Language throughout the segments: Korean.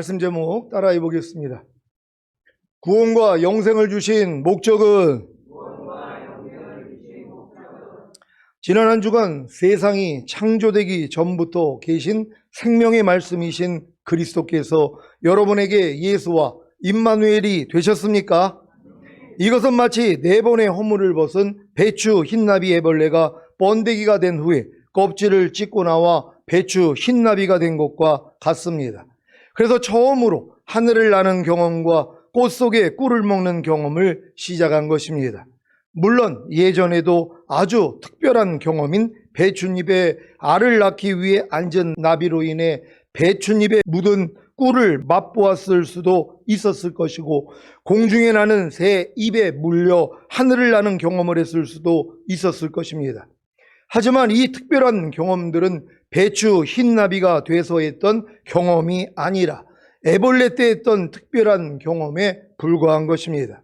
말씀 제목 따라해 보겠습니다. 구원과 영생을 주신 목적은 지난 한 주간 세상이 창조되기 전부터 계신 생명의 말씀이신 그리스도께서 여러분에게 예수와 임마누엘이 되셨습니까? 이것은 마치 네 번의 허물을 벗은 배추 흰나비 애벌레가 번데기가 된 후에 껍질을 찢고 나와 배추 흰나비가 된 것과 같습니다. 그래서 처음으로 하늘을 나는 경험과 꽃 속에 꿀을 먹는 경험을 시작한 것입니다. 물론 예전에도 아주 특별한 경험인 배춧잎에 알을 낳기 위해 앉은 나비로 인해 배춧잎에 묻은 꿀을 맛보았을 수도 있었을 것이고 공중에 나는 새 입에 물려 하늘을 나는 경험을 했을 수도 있었을 것입니다. 하지만 이 특별한 경험들은 배추 흰나비가 돼서 했던 경험이 아니라 애벌레 때 했던 특별한 경험에 불과한 것입니다.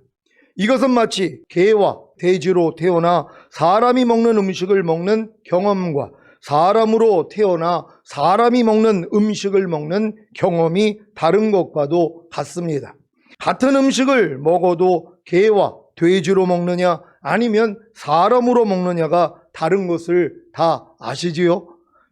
이것은 마치 개와 돼지로 태어나 사람이 먹는 음식을 먹는 경험과 사람으로 태어나 사람이 먹는 음식을 먹는 경험이 다른 것과도 같습니다. 같은 음식을 먹어도 개와 돼지로 먹느냐 아니면 사람으로 먹느냐가 다른 것을 다 아시지요?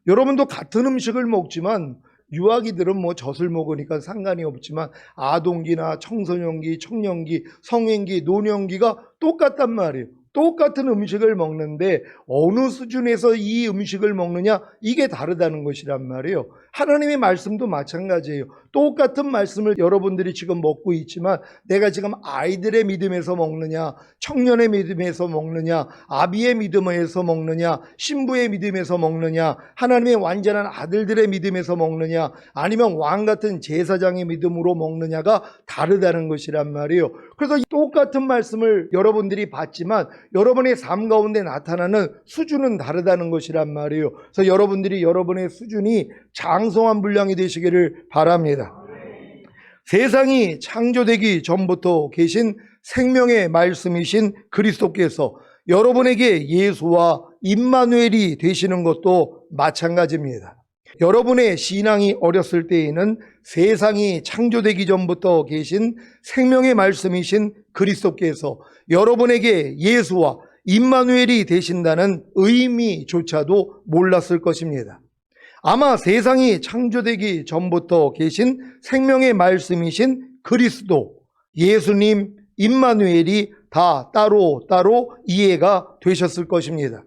여러분도 같은 음식을 먹지만 유아기들은 뭐 젖을 먹으니까 상관이 없지만 아동기나 청소년기, 청년기, 성인기, 노년기가 똑같단 말이에요. 똑같은 음식을 먹는데 어느 수준에서 이 음식을 먹느냐 이게 다르다는 것이란 말이에요. 하나님의 말씀도 마찬가지예요. 똑같은 말씀을 여러분들이 지금 먹고 있지만 내가 지금 아이들의 믿음에서 먹느냐, 청년의 믿음에서 먹느냐, 아비의 믿음에서 먹느냐, 신부의 믿음에서 먹느냐, 하나님의 완전한 아들들의 믿음에서 먹느냐, 아니면 왕 같은 제사장의 믿음으로 먹느냐가 다르다는 것이란 말이에요. 그래서 똑같은 말씀을 여러분들이 받지만 여러분의 삶 가운데 나타나는 수준은 다르다는 것이란 말이에요. 그래서 여러분들이 여러분의 수준이 장성한 분량이 되시기를 바랍니다. 세상이 창조되기 전부터 계신 생명의 말씀이신 그리스도께서 여러분에게 예수와 임마누엘이 되시는 것도 마찬가지입니다. 여러분의 신앙이 어렸을 때에는 세상이 창조되기 전부터 계신 생명의 말씀이신 그리스도께서 여러분에게 예수와 임마누엘이 되신다는 의미조차도 몰랐을 것입니다. 아마 세상이 창조되기 전부터 계신 생명의 말씀이신 그리스도, 예수님, 임마누엘이 다 따로 따로 이해가 되셨을 것입니다.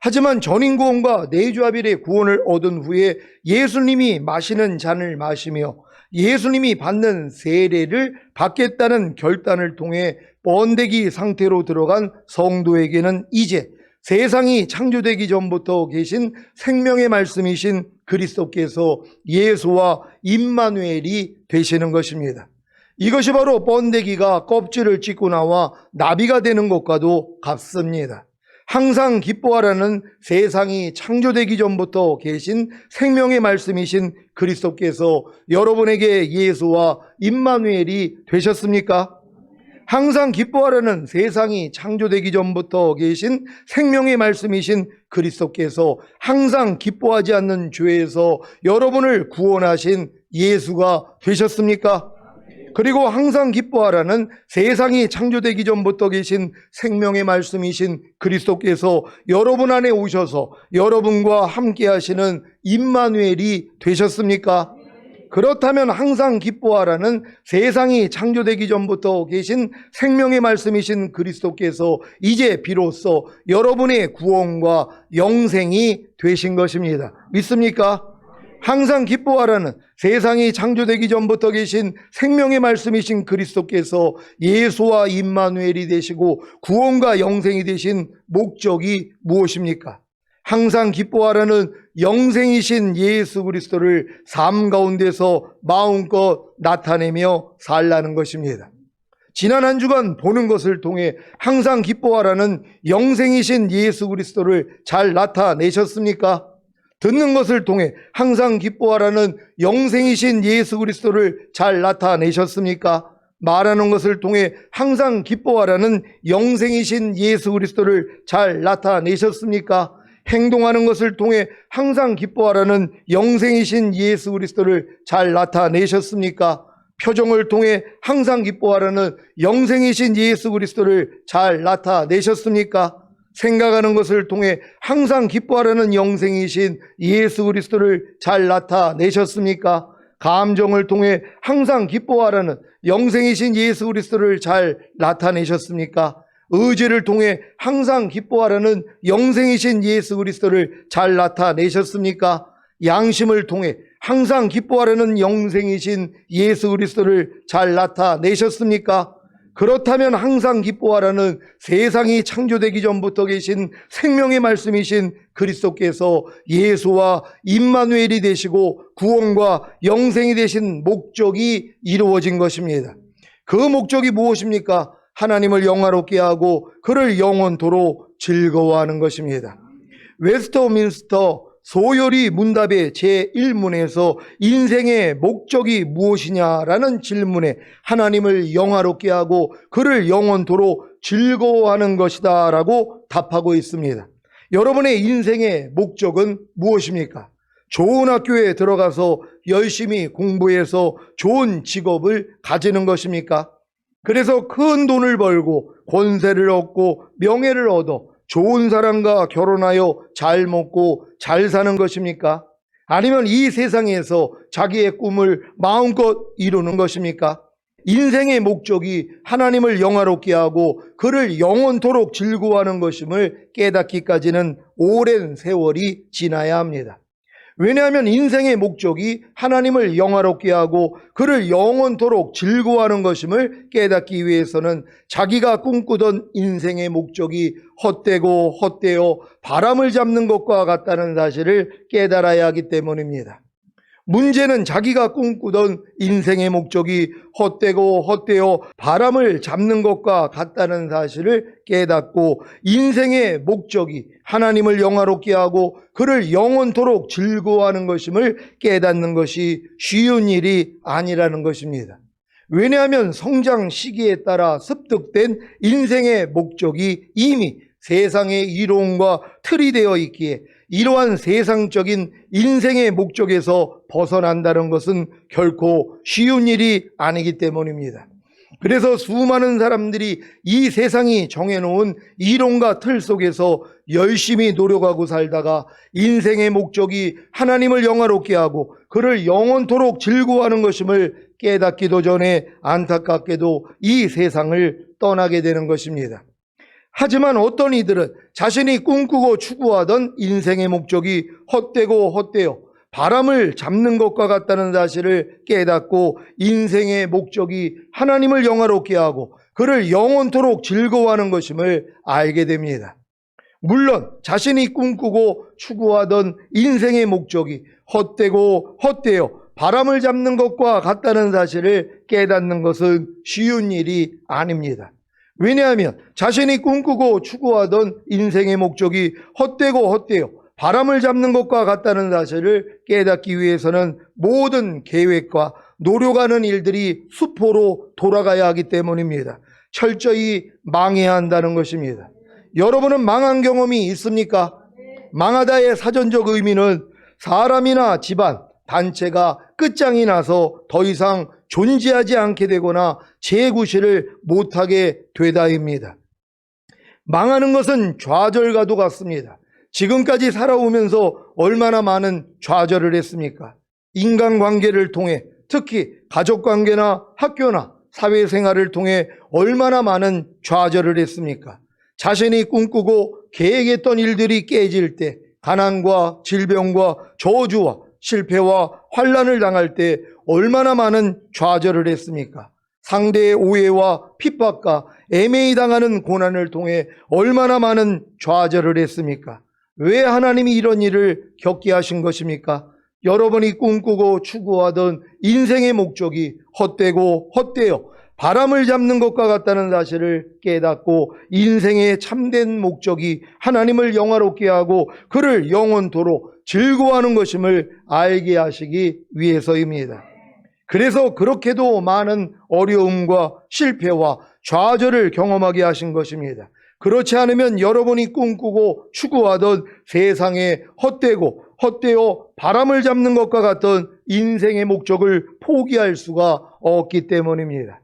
하지만 전인구원과 내주아빌의 구원을 얻은 후에 예수님이 마시는 잔을 마시며 예수님이 받는 세례를 받겠다는 결단을 통해 번데기 상태로 들어간 성도에게는 이제 세상이 창조되기 전부터 계신 생명의 말씀이신 그리스도께서 예수와 임마누엘이 되시는 것입니다. 이것이 바로 번데기가 껍질을 찢고 나와 나비가 되는 것과도 같습니다. 항상 기뻐하라는 세상이 창조되기 전부터 계신 생명의 말씀이신 그리스도께서 여러분에게 예수와 임마누엘이 되셨습니까? 항상 기뻐하라는 세상이 창조되기 전부터 계신 생명의 말씀이신 그리스도께서 항상 기뻐하지 않는 죄에서 여러분을 구원하신 예수가 되셨습니까? 그리고 항상 기뻐하라는 세상이 창조되기 전부터 계신 생명의 말씀이신 그리스도께서 여러분 안에 오셔서 여러분과 함께 하시는 임마누엘이 되셨습니까? 그렇다면 항상 기뻐하라는 세상이 창조되기 전부터 계신 생명의 말씀이신 그리스도께서 이제 비로소 여러분의 구원과 영생이 되신 것입니다. 믿습니까? 항상 기뻐하라는 세상이 창조되기 전부터 계신 생명의 말씀이신 그리스도께서 예수와 임마누엘이 되시고 구원과 영생이 되신 목적이 무엇입니까? 항상 기뻐하라는 영생이신 예수 그리스도를 삶 가운데서 마음껏 나타내며 살라는 것입니다. 지난 한 주간 보는 것을 통해 항상 기뻐하라는 영생이신 예수 그리스도를 잘 나타내셨습니까? 듣는 것을 통해 항상 기뻐하라는 영생이신 예수 그리스도를 잘 나타내셨습니까? 말하는 것을 통해 항상 기뻐하라는 영생이신 예수 그리스도를 잘 나타내셨습니까? 행동하는 것을 통해 항상 기뻐하라는 영생이신 예수 그리스도를 잘 나타내셨습니까? 표정을 통해 항상 기뻐하라는 영생이신 예수 그리스도를 잘 나타내셨습니까? 생각하는 것을 통해 항상 기뻐하라는 영생이신 예수 그리스도를 잘 나타내셨습니까? 감정을 통해 항상 기뻐하라는 영생이신 예수 그리스도를 잘 나타내셨습니까? 의지를 통해 항상 기뻐하라는 영생이신 예수 그리스도를 잘 나타내셨습니까? 양심을 통해 항상 기뻐하라는 영생이신 예수 그리스도를 잘 나타내셨습니까? 그렇다면 항상 기뻐하라는 세상이 창조되기 전부터 계신 생명의 말씀이신 그리스도께서 예수와 임마누엘이 되시고 구원과 영생이 되신 목적이 이루어진 것입니다. 그 목적이 무엇입니까? 하나님을 영화롭게 하고 그를 영원토로 즐거워하는 것입니다. 웨스터민스터 소요리 문답의 제1문에서 인생의 목적이 무엇이냐라는 질문에 하나님을 영화롭게 하고 그를 영원토로 즐거워하는 것이다 라고 답하고 있습니다. 여러분의 인생의 목적은 무엇입니까? 좋은 학교에 들어가서 열심히 공부해서 좋은 직업을 가지는 것입니까? 그래서 큰 돈을 벌고 권세를 얻고 명예를 얻어 좋은 사람과 결혼하여 잘 먹고 잘 사는 것입니까? 아니면 이 세상에서 자기의 꿈을 마음껏 이루는 것입니까? 인생의 목적이 하나님을 영화롭게 하고 그를 영원토록 즐거워하는 것임을 깨닫기까지는 오랜 세월이 지나야 합니다. 왜냐하면 인생의 목적이 하나님을 영화롭게 하고 그를 영원토록 즐거워하는 것임을 깨닫기 위해서는 자기가 꿈꾸던 인생의 목적이 헛되고 헛되어 바람을 잡는 것과 같다는 사실을 깨달아야 하기 때문입니다. 문제는 자기가 꿈꾸던 인생의 목적이 헛되고 헛되어 바람을 잡는 것과 같다는 사실을 깨닫고 인생의 목적이 하나님을 영화롭게 하고 그를 영원토록 즐거워하는 것임을 깨닫는 것이 쉬운 일이 아니라는 것입니다. 왜냐하면 성장 시기에 따라 습득된 인생의 목적이 이미 세상의 이론과 틀이 되어 있기에 이러한 세상적인 인생의 목적에서 벗어난다는 것은 결코 쉬운 일이 아니기 때문입니다. 그래서 수많은 사람들이 이 세상이 정해놓은 이론과 틀 속에서 열심히 노력하고 살다가 인생의 목적이 하나님을 영화롭게 하고 그를 영원토록 즐거워하는 것임을 깨닫기도 전에 안타깝게도 이 세상을 떠나게 되는 것입니다. 하지만 어떤 이들은 자신이 꿈꾸고 추구하던 인생의 목적이 헛되고 헛되어 바람을 잡는 것과 같다는 사실을 깨닫고 인생의 목적이 하나님을 영화롭게 하고 그를 영원토록 즐거워하는 것임을 알게 됩니다. 물론 자신이 꿈꾸고 추구하던 인생의 목적이 헛되고 헛되어 바람을 잡는 것과 같다는 사실을 깨닫는 것은 쉬운 일이 아닙니다. 왜냐하면 자신이 꿈꾸고 추구하던 인생의 목적이 헛되고 헛되어 바람을 잡는 것과 같다는 사실을 깨닫기 위해서는 모든 계획과 노력하는 일들이 수포로 돌아가야 하기 때문입니다. 철저히 망해야 한다는 것입니다. 여러분은 망한 경험이 있습니까? 망하다의 사전적 의미는 사람이나 집안, 단체가 끝장이 나서 더 이상 존재하지 않게 되거나 재구실을 못하게 되다입니다. 망하는 것은 좌절과도 같습니다. 지금까지 살아오면서 얼마나 많은 좌절을 했습니까? 인간관계를 통해 특히 가족관계나 학교나 사회생활을 통해 얼마나 많은 좌절을 했습니까? 자신이 꿈꾸고 계획했던 일들이 깨질 때 가난과 질병과 저주와 실패와 환란을 당할 때 얼마나 많은 좌절을 했습니까? 상대의 오해와 핍박과 애매히 당하는 고난을 통해 얼마나 많은 좌절을 했습니까? 왜 하나님이 이런 일을 겪게 하신 것입니까? 여러분이 꿈꾸고 추구하던 인생의 목적이 헛되고 헛되어 바람을 잡는 것과 같다는 사실을 깨닫고 인생의 참된 목적이 하나님을 영화롭게 하고 그를 영원토로 즐거워하는 것임을 알게 하시기 위해서입니다. 그래서 그렇게도 많은 어려움과 실패와 좌절을 경험하게 하신 것입니다. 그렇지 않으면 여러분이 꿈꾸고 추구하던 세상에 헛되고 헛되어 바람을 잡는 것과 같은 인생의 목적을 포기할 수가 없기 때문입니다.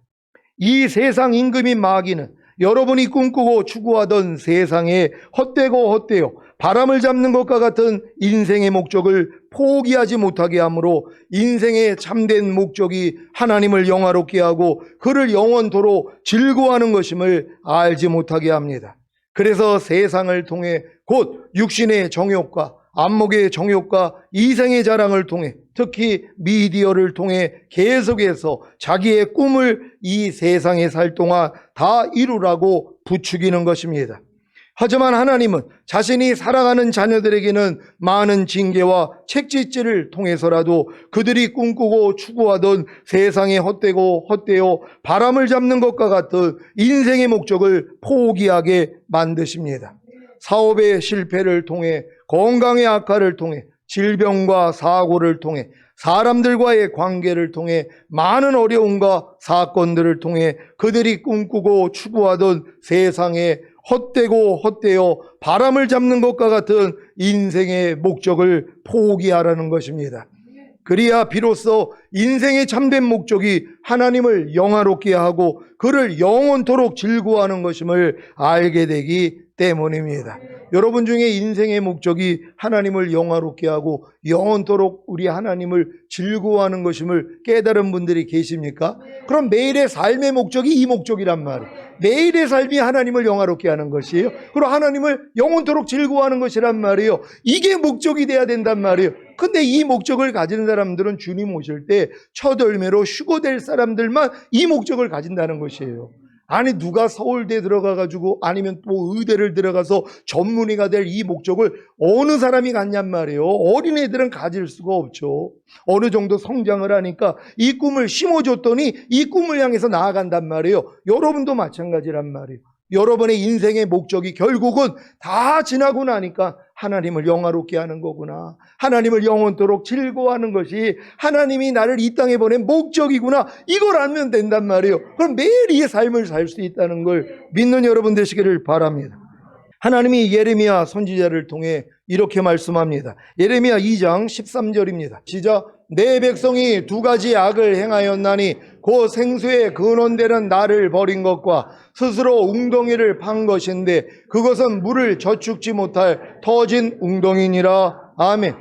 이 세상 임금인 마귀는 여러분이 꿈꾸고 추구하던 세상에 헛되고 헛되어 바람을 잡는 것과 같은 인생의 목적을 포기하지 못하게 하므로 인생의 참된 목적이 하나님을 영화롭게 하고 그를 영원토록 즐거워하는 것임을 알지 못하게 합니다. 그래서 세상을 통해 곧 육신의 정욕과 안목의 정욕과 이생의 자랑을 통해 특히 미디어를 통해 계속해서 자기의 꿈을 이 세상에 살 동안 다 이루라고 부추기는 것입니다. 하지만 하나님은 자신이 사랑하는 자녀들에게는 많은 징계와 책짓질을 통해서라도 그들이 꿈꾸고 추구하던 세상에 헛되고 헛되어 바람을 잡는 것과 같은 인생의 목적을 포기하게 만드십니다. 사업의 실패를 통해 건강의 악화를 통해 질병과 사고를 통해 사람들과의 관계를 통해 많은 어려움과 사건들을 통해 그들이 꿈꾸고 추구하던 세상에 헛되고 헛되어 바람을 잡는 것과 같은 인생의 목적을 포기하라는 것입니다. 그리야 비로소 인생의 참된 목적이 하나님을 영화롭게 하고 그를 영원토록 즐거워하는 것임을 알게 되기 때문입니다. 여러분 중에 인생의 목적이 하나님을 영화롭게 하고 영원토록 우리 하나님을 즐거워하는 것임을 깨달은 분들이 계십니까? 그럼 매일의 삶의 목적이 이 목적이란 말이에요. 매일의 삶이 하나님을 영화롭게 하는 것이에요. 그리고 하나님을 영원토록 즐거워하는 것이란 말이에요. 이게 목적이 돼야 된단 말이에요. 근데 이 목적을 가진 사람들은 주님 오실 때 첫 열매로 휴고될 사람들만 이 목적을 가진다는 것이에요. 아니 누가 서울대 들어가 가지고 아니면 또 의대를 들어가서 전문의가 될 이 목적을 어느 사람이 갖냔 말이에요. 어린애들은 가질 수가 없죠. 어느 정도 성장을 하니까 이 꿈을 심어줬더니 이 꿈을 향해서 나아간단 말이에요. 여러분도 마찬가지란 말이에요. 여러분의 인생의 목적이 결국은 다 지나고 나니까 하나님을 영화롭게 하는 거구나. 하나님을 영원토록 즐거워하는 것이 하나님이 나를 이 땅에 보낸 목적이구나. 이걸 알면 된단 말이에요. 그럼 매일 이 삶을 살 수 있다는 걸 믿는 여러분 되시기를 바랍니다. 하나님이 예레미야 선지자를 통해 이렇게 말씀합니다. 예레미야 2장 13절입니다. 시작. 내 백성이 두 가지 악을 행하였나니 그 생수의 근원되는 나를 버린 것과 스스로 웅덩이를 판 것인데 그것은 물을 저축지 못할 터진 웅덩이니라. 아멘.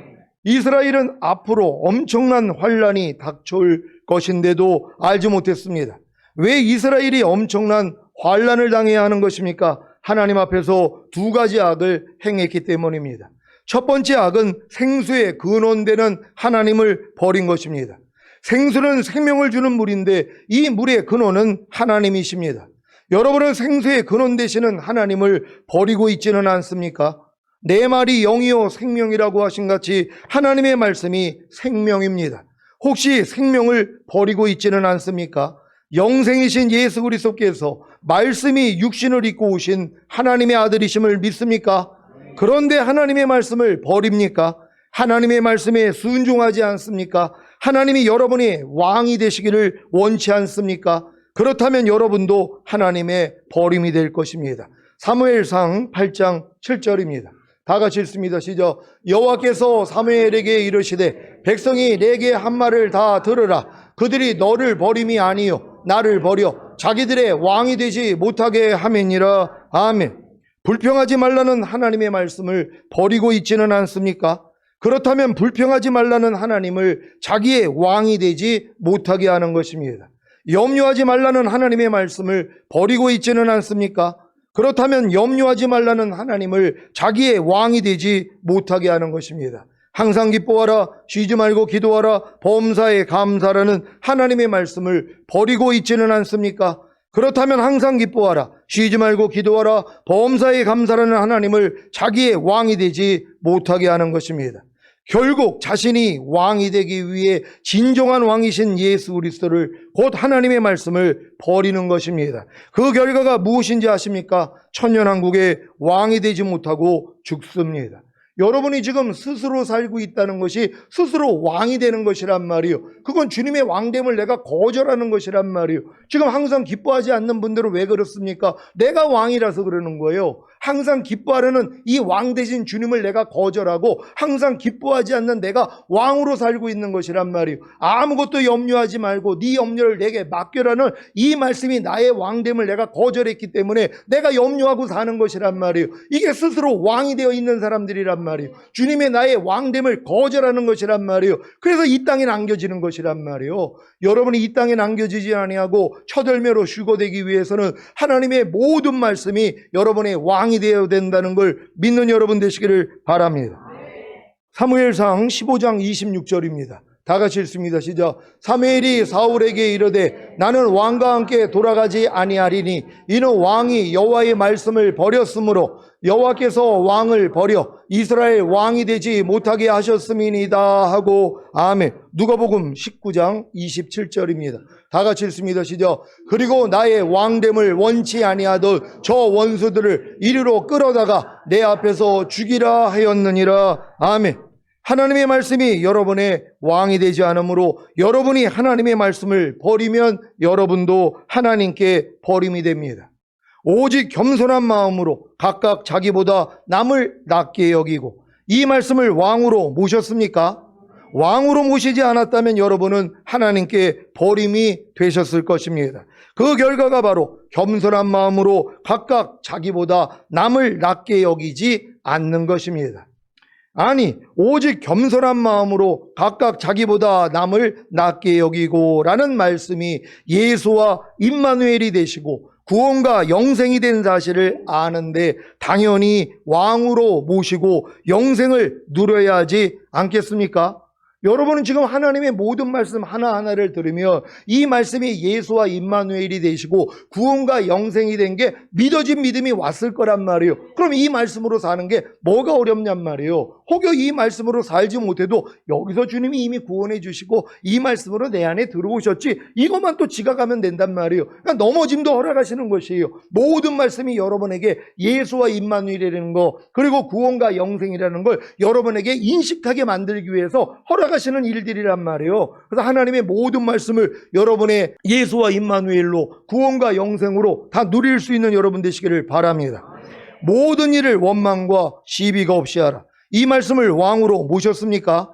이스라엘은 앞으로 엄청난 환란이 닥쳐올 것인데도 알지 못했습니다. 왜 이스라엘이 엄청난 환란을 당해야 하는 것입니까? 하나님 앞에서 두 가지 악을 행했기 때문입니다. 첫 번째 악은 생수의 근원되는 하나님을 버린 것입니다. 생수는 생명을 주는 물인데 이 물의 근원은 하나님이십니다. 여러분은 생수의 근원 되시는 하나님을 버리고 있지는 않습니까? 내 말이 영이요 생명이라고 하신 같이 하나님의 말씀이 생명입니다. 혹시 생명을 버리고 있지는 않습니까? 영생이신 예수 그리스도께서 말씀이 육신을 입고 오신 하나님의 아들이심을 믿습니까? 그런데 하나님의 말씀을 버립니까? 하나님의 말씀에 순종하지 않습니까? 하나님이 여러분이 왕이 되시기를 원치 않습니까? 그렇다면 여러분도 하나님의 버림이 될 것입니다. 사무엘상 8장 7절입니다. 다 같이 읽습니다. 시작. 여호와께서 사무엘에게 이르시되 백성이 내게 한 말을 다 들으라. 그들이 너를 버림이 아니요 나를 버려 자기들의 왕이 되지 못하게 하매니라. 아멘. 불평하지 말라는 하나님의 말씀을 버리고 있지는 않습니까? 그렇다면 불평하지 말라는 하나님을 자기의 왕이 되지 못하게 하는 것입니다. 염려하지 말라는 하나님의 말씀을 버리고 있지는 않습니까? 그렇다면 염려하지 말라는 하나님을 자기의 왕이 되지 못하게 하는 것입니다. 항상 기뻐하라, 쉬지 말고 기도하라, 범사에 감사라는 하나님의 말씀을 버리고 있지는 않습니까? 그렇다면 항상 기뻐하라, 쉬지 말고 기도하라, 범사에 감사라는 하나님을 자기의 왕이 되지 못하게 하는 것입니다. 결국 자신이 왕이 되기 위해 진정한 왕이신 예수 그리스도를 곧 하나님의 말씀을 버리는 것입니다. 그 결과가 무엇인지 아십니까? 천년왕국의 왕이 되지 못하고 죽습니다. 여러분이 지금 스스로 살고 있다는 것이 스스로 왕이 되는 것이란 말이요. 그건 주님의 왕됨을 내가 거절하는 것이란 말이요. 지금 항상 기뻐하지 않는 분들은 왜 그렇습니까? 내가 왕이라서 그러는 거예요. 항상 기뻐하려는 이 왕 대신 주님을 내가 거절하고 항상 기뻐하지 않는 내가 왕으로 살고 있는 것이란 말이요. 아무것도 염려하지 말고 네 염려를 내게 맡겨라는 이 말씀이 나의 왕됨을 내가 거절했기 때문에 내가 염려하고 사는 것이란 말이에요. 이게 스스로 왕이 되어 있는 사람들이란 말이에요. 주님의 나의 왕됨을 거절하는 것이란 말이에요. 그래서 이 땅에 남겨지는 것이란 말이에요. 여러분이 이 땅에 남겨지지 아니하고 첫열매로 휴거되기 위해서는 하나님의 모든 말씀이 여러분의 왕이 되어야 된다는 걸 믿는 여러분 되시기를 바랍니다. 사무엘상 15장 26절입니다. 다 같이 읽습니다. 시작. 사무엘이 사울에게 이르되 나는 왕과 함께 돌아가지 아니하리니 이는 왕이 여호와의 말씀을 버렸으므로 여호와께서 왕을 버려 이스라엘 왕이 되지 못하게 하셨음이니이다 하고 아멘. 누가복음 19장 27절입니다. 다 같이 읽습니다. 시작. 그리고 나의 왕됨을 원치 아니하던 저 원수들을 이리로 끌어다가 내 앞에서 죽이라 하였느니라. 아멘. 하나님의 말씀이 여러분의 왕이 되지 않으므로 여러분이 하나님의 말씀을 버리면 여러분도 하나님께 버림이 됩니다. 오직 겸손한 마음으로 각각 자기보다 남을 낮게 여기고 이 말씀을 왕으로 모셨습니까? 왕으로 모시지 않았다면 여러분은 하나님께 버림이 되셨을 것입니다. 그 결과가 바로 겸손한 마음으로 각각 자기보다 남을 낮게 여기지 않는 것입니다. 아니, 오직 겸손한 마음으로 각각 자기보다 남을 낮게 여기고라는 말씀이 예수와 임마누엘이 되시고 구원과 영생이 된 사실을 아는데 당연히 왕으로 모시고 영생을 누려야 하지 않겠습니까? 여러분은 지금 하나님의 모든 말씀 하나하나를 들으며 이 말씀이 예수와 임마누엘이 되시고 구원과 영생이 된 게 믿어진 믿음이 왔을 거란 말이에요. 그럼 이 말씀으로 사는 게 뭐가 어렵냔 말이에요. 혹여 이 말씀으로 살지 못해도 여기서 주님이 이미 구원해 주시고 이 말씀으로 내 안에 들어오셨지 이것만 또 지각하면 된단 말이에요. 그러니까 넘어짐도 허락하시는 것이에요. 모든 말씀이 여러분에게 예수와 임마누엘이라는 거 그리고 구원과 영생이라는 걸 여러분에게 인식하게 만들기 위해서 허락 하시는 일들이란 말이에요. 그래서 하나님의 모든 말씀을 여러분의 예수와 임마누엘로 구원과 영생으로 다 누릴 수 있는 여러분 되시기를 바랍니다. 모든 일을 원망과 시비가 없이 하라. 이 말씀을 왕으로 모셨습니까?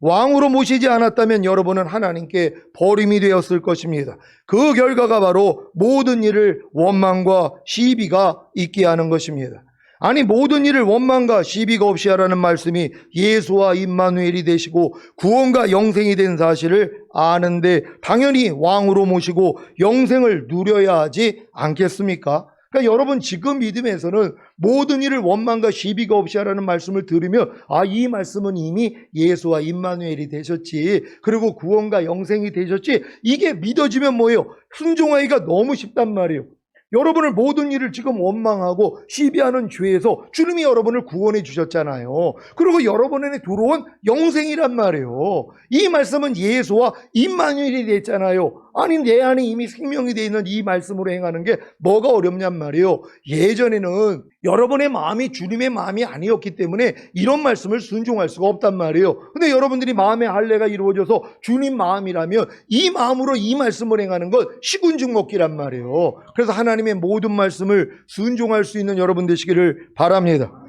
왕으로 모시지 않았다면 여러분은 하나님께 버림이 되었을 것입니다. 그 결과가 바로 모든 일을 원망과 시비가 있게 하는 것입니다. 아니 모든 일을 원망과 시비가 없이 하라는 말씀이 예수와 임마누엘이 되시고 구원과 영생이 된 사실을 아는데 당연히 왕으로 모시고 영생을 누려야 하지 않겠습니까? 그러니까 여러분 지금 믿음에서는 모든 일을 원망과 시비가 없이 하라는 말씀을 들으면 아이 말씀은 이미 예수와 임마누엘이 되셨지 그리고 구원과 영생이 되셨지 이게 믿어지면 뭐예요? 순종하기가 너무 쉽단 말이에요. 여러분을 모든 일을 지금 원망하고 시비하는 죄에서 주님이 여러분을 구원해 주셨잖아요. 그리고 여러분 안에 들어온 영생이란 말이에요. 이 말씀은 예수와 임마누엘이 됐잖아요. 아니 내 안에 이미 생명이 되어 있는 이 말씀으로 행하는 게 뭐가 어렵냔 말이에요. 예전에는 여러분의 마음이 주님의 마음이 아니었기 때문에 이런 말씀을 순종할 수가 없단 말이에요. 근데 여러분들이 마음의 할례가 이루어져서 주님 마음이라면 이 마음으로 이 말씀을 행하는 건 시군죽 먹기란 말이에요. 그래서 하나님의 모든 말씀을 순종할 수 있는 여러분 되시기를 바랍니다.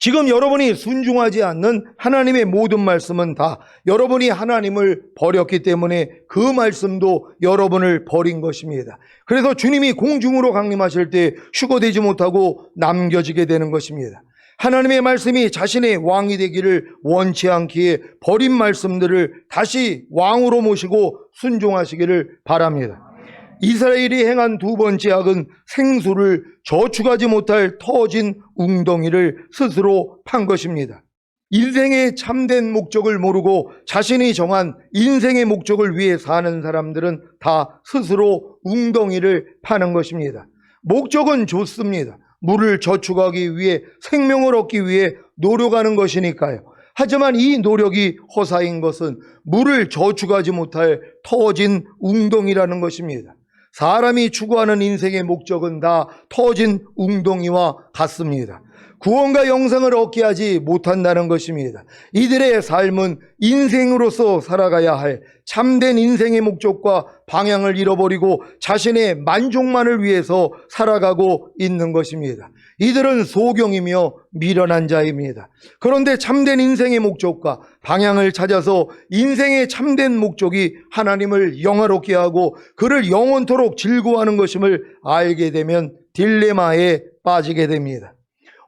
지금 여러분이 순종하지 않는 하나님의 모든 말씀은 다 여러분이 하나님을 버렸기 때문에 그 말씀도 여러분을 버린 것입니다. 그래서 주님이 공중으로 강림하실 때 휴거되지 못하고 남겨지게 되는 것입니다. 하나님의 말씀이 자신의 왕이 되기를 원치 않기에 버린 말씀들을 다시 왕으로 모시고 순종하시기를 바랍니다. 이스라엘이 행한 두 번째 악은 생수를 저축하지 못할 터진 웅덩이를 스스로 판 것입니다. 인생의 참된 목적을 모르고 자신이 정한 인생의 목적을 위해 사는 사람들은 다 스스로 웅덩이를 파는 것입니다. 목적은 좋습니다. 물을 저축하기 위해 생명을 얻기 위해 노력하는 것이니까요. 하지만 이 노력이 허사인 것은 물을 저축하지 못할 터진 웅덩이라는 것입니다. 사람이 추구하는 인생의 목적은 다 터진 웅덩이와 같습니다. 구원과 영생을 얻게 하지 못한다는 것입니다. 이들의 삶은 인생으로서 살아가야 할 참된 인생의 목적과 방향을 잃어버리고 자신의 만족만을 위해서 살아가고 있는 것입니다. 이들은 소경이며 미련한 자입니다. 그런데 참된 인생의 목적과 방향을 찾아서 인생의 참된 목적이 하나님을 영화롭게 하고 그를 영원토록 즐거워하는 것임을 알게 되면 딜레마에 빠지게 됩니다.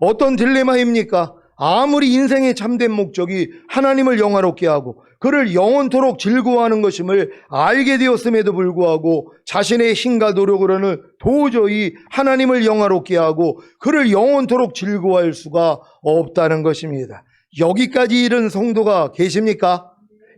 어떤 딜레마입니까? 아무리 인생의 참된 목적이 하나님을 영화롭게 하고 그를 영원토록 즐거워하는 것임을 알게 되었음에도 불구하고 자신의 힘과 노력으로는 도저히 하나님을 영화롭게 하고 그를 영원토록 즐거워할 수가 없다는 것입니다. 여기까지 이른 성도가 계십니까?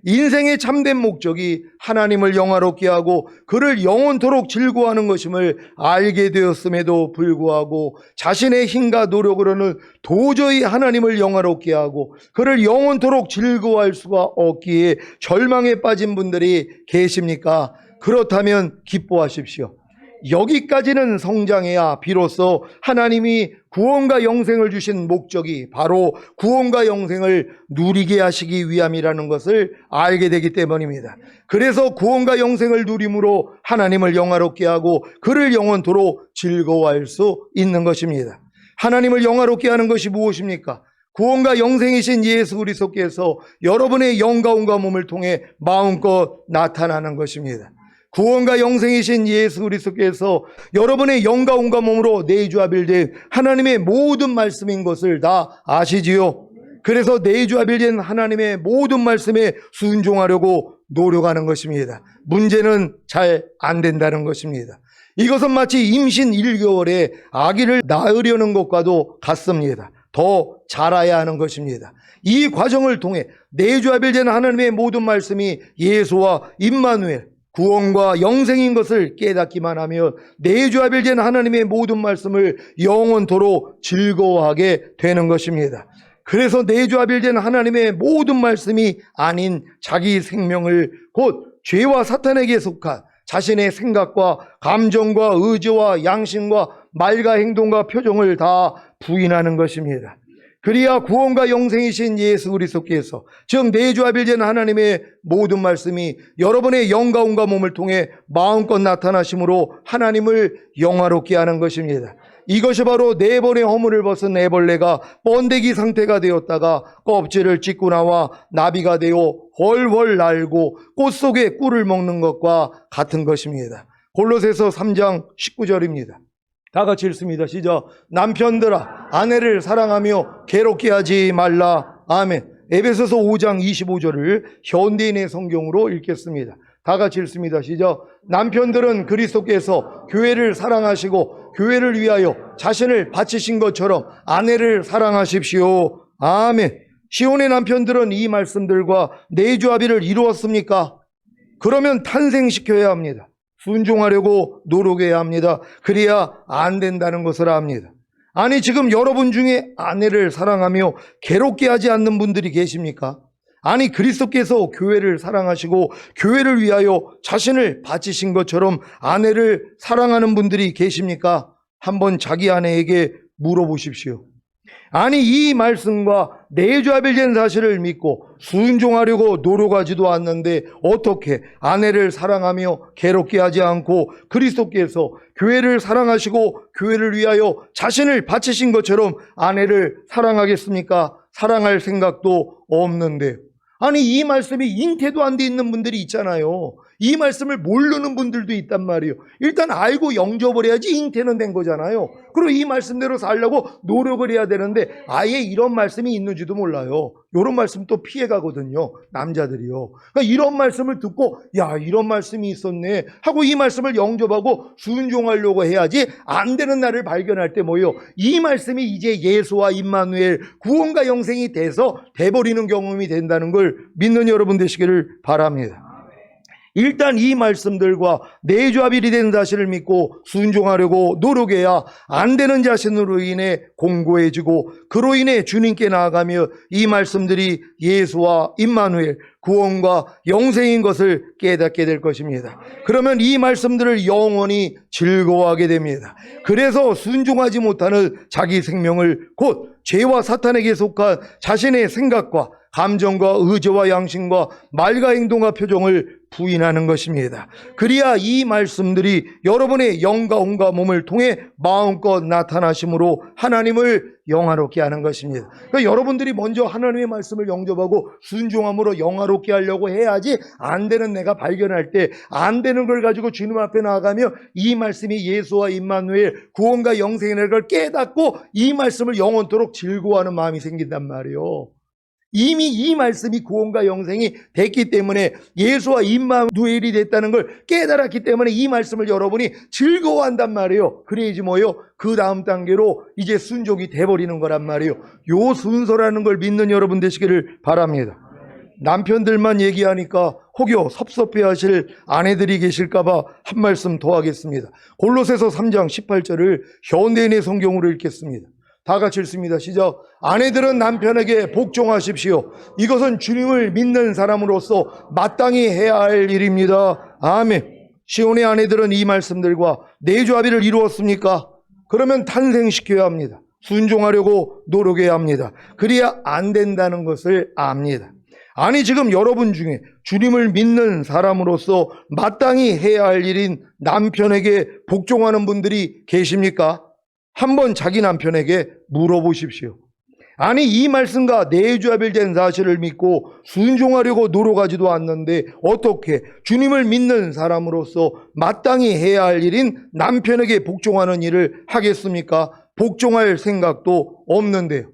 인생의 참된 목적이 하나님을 영화롭게 하고 그를 영원토록 즐거워하는 것임을 알게 되었음에도 불구하고 자신의 힘과 노력으로는 도저히 하나님을 영화롭게 하고 그를 영원토록 즐거워할 수가 없기에 절망에 빠진 분들이 계십니까? 그렇다면 기뻐하십시오. 여기까지는 성장해야 비로소 하나님이 구원과 영생을 주신 목적이 바로 구원과 영생을 누리게 하시기 위함이라는 것을 알게 되기 때문입니다. 그래서 구원과 영생을 누림으로 하나님을 영화롭게 하고 그를 영원토록 즐거워할 수 있는 것입니다. 하나님을 영화롭게 하는 것이 무엇입니까? 구원과 영생이신 예수 그리스도께서 여러분의 영가운과 몸을 통해 마음껏 나타나는 것입니다. 구원과 영생이신 예수 그리스도께서 여러분의 영과 온과 몸으로 내주하빌된 하나님의 모든 말씀인 것을 다 아시지요. 그래서 내주하빌된 하나님의 모든 말씀에 순종하려고 노력하는 것입니다. 문제는 잘 안 된다는 것입니다. 이것은 마치 임신 1개월에 아기를 낳으려는 것과도 같습니다. 더 자라야 하는 것입니다. 이 과정을 통해 내주하빌된 하나님의 모든 말씀이 예수와 임마누엘 구원과 영생인 것을 깨닫기만 하며 내주하빌된 하나님의 모든 말씀을 영원토록 즐거워하게 되는 것입니다. 그래서 내주하빌된 하나님의 모든 말씀이 아닌 자기 생명을 곧 죄와 사탄에게 속한 자신의 생각과 감정과 의지와 양심과 말과 행동과 표정을 다 부인하는 것입니다. 그리야 구원과 영생이신 예수 그리스도께서 즉 내주하빌된 하나님의 모든 말씀이 여러분의 영가운과 몸을 통해 마음껏 나타나심으로 하나님을 영화롭게 하는 것입니다. 이것이 바로 네 번의 허물을 벗은 애벌레가 번데기 상태가 되었다가 껍질을 찢고 나와 나비가 되어 훨훨 날고 꽃 속에 꿀을 먹는 것과 같은 것입니다. 골로새서 3장 19절입니다. 다 같이 읽습니다. 시작. 남편들아, 아내를 사랑하며 괴롭게 하지 말라. 아멘. 에베소서 5장 25절을 현대인의 성경으로 읽겠습니다. 다 같이 읽습니다. 시작. 남편들은 그리스도께서 교회를 사랑하시고 교회를 위하여 자신을 바치신 것처럼 아내를 사랑하십시오. 아멘. 시온의 남편들은 이 말씀들과 내주합의를 이루었습니까? 그러면 탄생시켜야 합니다. 순종하려고 노력해야 합니다. 그래야 안 된다는 것을 압니다. 아니, 지금 여러분 중에 아내를 사랑하며 괴롭게 하지 않는 분들이 계십니까? 아니, 그리스도께서 교회를 사랑하시고 교회를 위하여 자신을 바치신 것처럼 아내를 사랑하는 분들이 계십니까? 한번 자기 아내에게 물어보십시오. 아니 이 말씀과 내주합일된 사실을 믿고 순종하려고 노력하지도 않는데 어떻게 아내를 사랑하며 괴롭게 하지 않고 그리스도께서 교회를 사랑하시고 교회를 위하여 자신을 바치신 것처럼 아내를 사랑하겠습니까? 사랑할 생각도 없는데 아니 이 말씀이 잉태도 안 돼 있는 분들이 있잖아요. 이 말씀을 모르는 분들도 있단 말이에요. 일단 알고 영접을 해야지 잉태는 된 거잖아요. 그리고 이 말씀대로 살려고 노력을 해야 되는데 아예 이런 말씀이 있는지도 몰라요. 이런 말씀 또 피해가거든요. 남자들이요. 그러니까 이런 말씀을 듣고 야 이런 말씀이 있었네 하고 이 말씀을 영접하고 순종하려고 해야지 안 되는 날을 발견할 때 뭐요? 이 말씀이 이제 예수와 임마누엘 구원과 영생이 돼서 돼버리는 경험이 된다는 걸 믿는 여러분 되시기를 바랍니다. 일단 이 말씀들과 내 조합일이 된 사실을 믿고 순종하려고 노력해야 안 되는 자신으로 인해 공고해지고 그로 인해 주님께 나아가며 이 말씀들이 예수와 임마누엘 구원과 영생인 것을 깨닫게 될 것입니다. 그러면 이 말씀들을 영원히 즐거워하게 됩니다. 그래서 순종하지 못하는 자기 생명을 곧 죄와 사탄에게 속한 자신의 생각과 감정과 의지와 양심과 말과 행동과 표정을 부인하는 것입니다. 그리야 이 말씀들이 여러분의 영과 온과 몸을 통해 마음껏 나타나심으로 하나님을 영화롭게 하는 것입니다. 그러니까 여러분들이 먼저 하나님의 말씀을 영접하고 순종함으로 영화롭게 하려고 해야지 안 되는 내가 발견할 때 안 되는 걸 가지고 주님 앞에 나아가며 이 말씀이 예수와 임마누엘 구원과 영생이라는 걸 깨닫고 이 말씀을 영원토록 즐거워하는 마음이 생긴단 말이에요. 이미 이 말씀이 구원과 영생이 됐기 때문에 예수와 임마누엘이 됐다는 걸 깨달았기 때문에 이 말씀을 여러분이 즐거워한단 말이에요. 그래야지 뭐요? 그 다음 단계로 이제 순종이 돼버리는 거란 말이에요. 요 순서라는 걸 믿는 여러분 되시기를 바랍니다. 남편들만 얘기하니까 혹여 섭섭해 하실 아내들이 계실까봐 한 말씀 더 하겠습니다. 골로새서 3장 18절을 현대인의 성경으로 읽겠습니다. 다 같이 읽습니다. 시작. 아내들은 남편에게 복종하십시오. 이것은 주님을 믿는 사람으로서 마땅히 해야 할 일입니다. 아멘. 시온의 아내들은 이 말씀들과 내조합의를 이루었습니까? 그러면 탄생시켜야 합니다. 순종하려고 노력해야 합니다. 그래야 안 된다는 것을 압니다. 아니 지금 여러분 중에 주님을 믿는 사람으로서 마땅히 해야 할 일인 남편에게 복종하는 분들이 계십니까? 한번 자기 남편에게 물어보십시오. 아니 이 말씀과 내주합일된 사실을 믿고 순종하려고 노력하지도 않는데 어떻게 주님을 믿는 사람으로서 마땅히 해야 할 일인 남편에게 복종하는 일을 하겠습니까? 복종할 생각도 없는데요.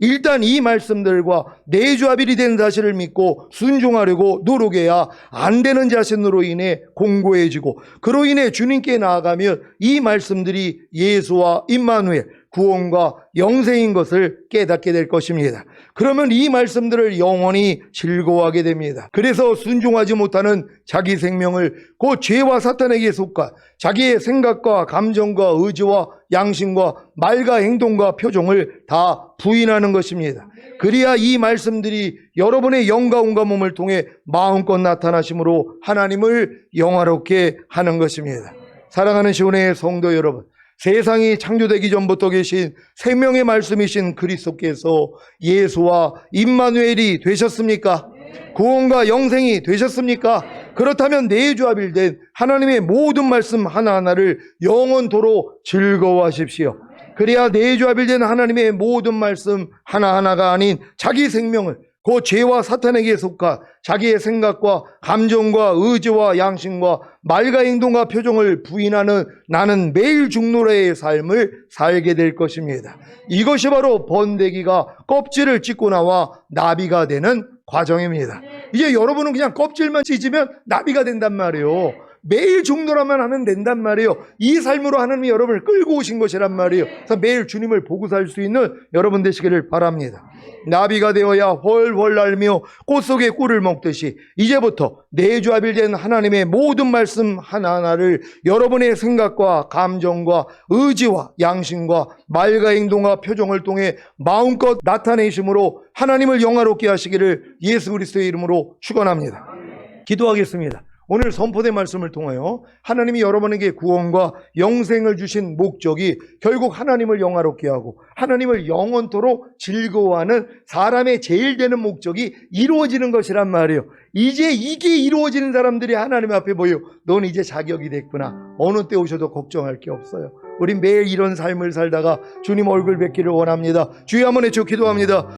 일단 이 말씀들과 내주합일이 된 사실을 믿고 순종하려고 노력해야 안 되는 자신으로 인해 공고해지고 그로 인해 주님께 나아가면 이 말씀들이 예수와 임마누엘 구원과 영생인 것을 깨닫게 될 것입니다. 그러면 이 말씀들을 영원히 즐거워하게 됩니다. 그래서 순종하지 못하는 자기 생명을 그 죄와 사탄에게 속한 자기의 생각과 감정과 의지와 양심과 말과 행동과 표정을 다 부인하는 것입니다. 그리야 이 말씀들이 여러분의 영과 온과 몸을 통해 마음껏 나타나심으로 하나님을 영화롭게 하는 것입니다. 사랑하는 시온의 성도 여러분, 세상이 창조되기 전부터 계신 생명의 말씀이신 그리스도께서 예수와 임마누엘이 되셨습니까? 구원과 영생이 되셨습니까? 그렇다면 내주합일된 하나님의 모든 말씀 하나하나를 영원토록 즐거워하십시오. 그래야 내주합일된 하나님의 모든 말씀 하나하나가 아닌 자기 생명을 그 죄와 사탄에게 속한 자기의 생각과 감정과 의지와 양심과 말과 행동과 표정을 부인하는 나는 매일 죽노래의 삶을 살게 될 것입니다. 이것이 바로 번데기가 껍질을 찢고 나와 나비가 되는 과정입니다. 이제 여러분은 그냥 껍질만 찢으면 나비가 된단 말이에요. 매일 중노라만 하면 된단 말이에요. 이 삶으로 하나님이 여러분을 끌고 오신 것이란 말이에요. 그래서 매일 주님을 보고 살 수 있는 여러분 되시기를 바랍니다. 나비가 되어야 훨훨 날며 꽃 속에 꿀을 먹듯이 이제부터 내주합일된 하나님의 모든 말씀 하나하나를 여러분의 생각과 감정과 의지와 양심과 말과 행동과 표정을 통해 마음껏 나타내심으로 하나님을 영화롭게 하시기를 예수 그리스도의 이름으로 축원합니다. 기도하겠습니다. 오늘 선포된 말씀을 통하여 하나님이 여러분에게 구원과 영생을 주신 목적이 결국 하나님을 영화롭게 하고 하나님을 영원토록 즐거워하는 사람의 제일 되는 목적이 이루어지는 것이란 말이에요. 이제 이게 이루어지는 사람들이 하나님 앞에 보여. 넌 이제 자격이 됐구나. 어느 때 오셔도 걱정할 게 없어요. 우리 매일 이런 삶을 살다가 주님 얼굴 뵙기를 원합니다. 주여 한번 해주 기도 합니다.